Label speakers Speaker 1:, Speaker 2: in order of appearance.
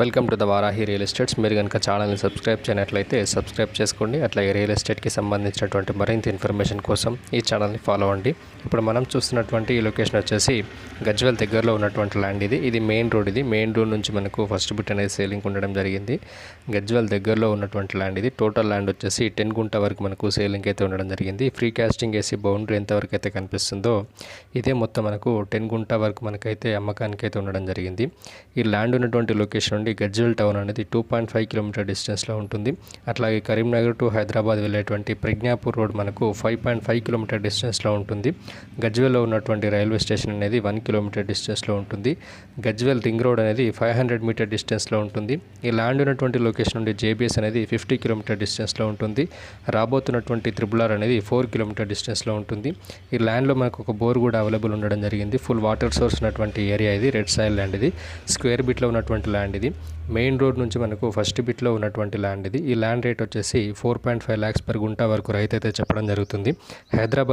Speaker 1: Welcome to the Varahi real estates మీరు కనుక ఛానల్ని సబ్స్క్రైబ్ చేయనట్లయితే సబ్స్క్రైబ్ చేసుకోండి. అట్లాగే రియల్ ఎస్టేట్కి సంబంధించినటువంటి మరింత ఇన్ఫర్మేషన్ కోసం ఈ ఛానల్ని ఫాలో అవ్వండి. ఇప్పుడు మనం చూస్తున్నటువంటి ఈ లొకేషన్ వచ్చేసి గజ్వెల్ దగ్గరలో ఉన్నటువంటి ల్యాండ్ ఇది. ఇది మెయిన్ రోడ్ ఇది. మెయిన్ రోడ్ నుంచి మనకు ఫస్ట్ బిట్ అనేది సేలింగ్ ఉండడం జరిగింది. గజ్వెల్ దగ్గరలో ఉన్నటువంటి ల్యాండ్ ఇది. టోటల్ ల్యాండ్ వచ్చేసి టెన్ గుంట వరకు మనకు సేలింగ్ అయితే ఉండడం జరిగింది. ఫ్రీ కాస్టింగ్ వేసి బౌండరీ ఎంతవరకు అయితే కనిపిస్తుందో ఇదే మొత్తం మనకు టెన్ గుంట వరకు మనకైతే అమ్మకానికి అయితే ఉండడం జరిగింది. ఈ ల్యాండ్ ఉన్నటువంటి లొకేషన్ నుండి గజ్వెల్ టౌన్ అనేది టూ పాయింట్ ఫైవ్ కిలోమీటర్ డిస్టెన్స్లో ఉంటుంది. అట్లాగే కరీంనగర్ టు హైదరాబాద్ వెళ్ళేటువంటి ప్రజ్ఞాపూర్ రోడ్ మనకు ఫైవ్ పాయింట్ ఫైవ్ కిలోమీటర్ డిస్టెన్స్లో ఉంటుంది. గజ్వెల్లో ఉన్నటువంటి రైల్వే స్టేషన్ అనేది వన్ కిలోమీటర్ డిస్టెన్స్లో ఉంటుంది. గజ్వెల్ రింగ్ రోడ్ అనేది ఫైవ్ హండ్రెడ్ మీటర్ డిస్టెన్స్లో ఉంటుంది. ఈ ల్యాండ్ ఉన్నటువంటి లొకేషన్ నుండి జేబీఎస్ అనేది ఫిఫ్టీ కిలోమీటర్ డిస్టెన్స్లో ఉంటుంది. రాబోతున్నటువంటి త్రిబుల్ ఆర్ అనేది ఫోర్ కిలోమీటర్ డిస్టెన్స్లో ఉంటుంది. ఈ ల్యాండ్లో మనకు ఒక బోర్ కూడా అవైలబుల్ ఉండడం జరిగింది. ఫుల్ వాటర్ సోర్స్ ఉన్నటువంటి ఏరియా ఇది రెడ్ సాయిల్ ల్యాండ్ ఇది. స్క్వేర్ బిట్లో ఉన్నటువంటి ల్యాండ్ ఇది. మెయిన్ రోడ్ నుంచి మనకు ఫస్ట్ బిట్లో ఉన్నటువంటి ల్యాండ్ ఇది. ఈ ల్యాండ్ రేట్ వచ్చేసి four point five lakhs per guntha వరకు రైతు అయితే చెప్పడం జరుగుతుంది. హైదరాబాద్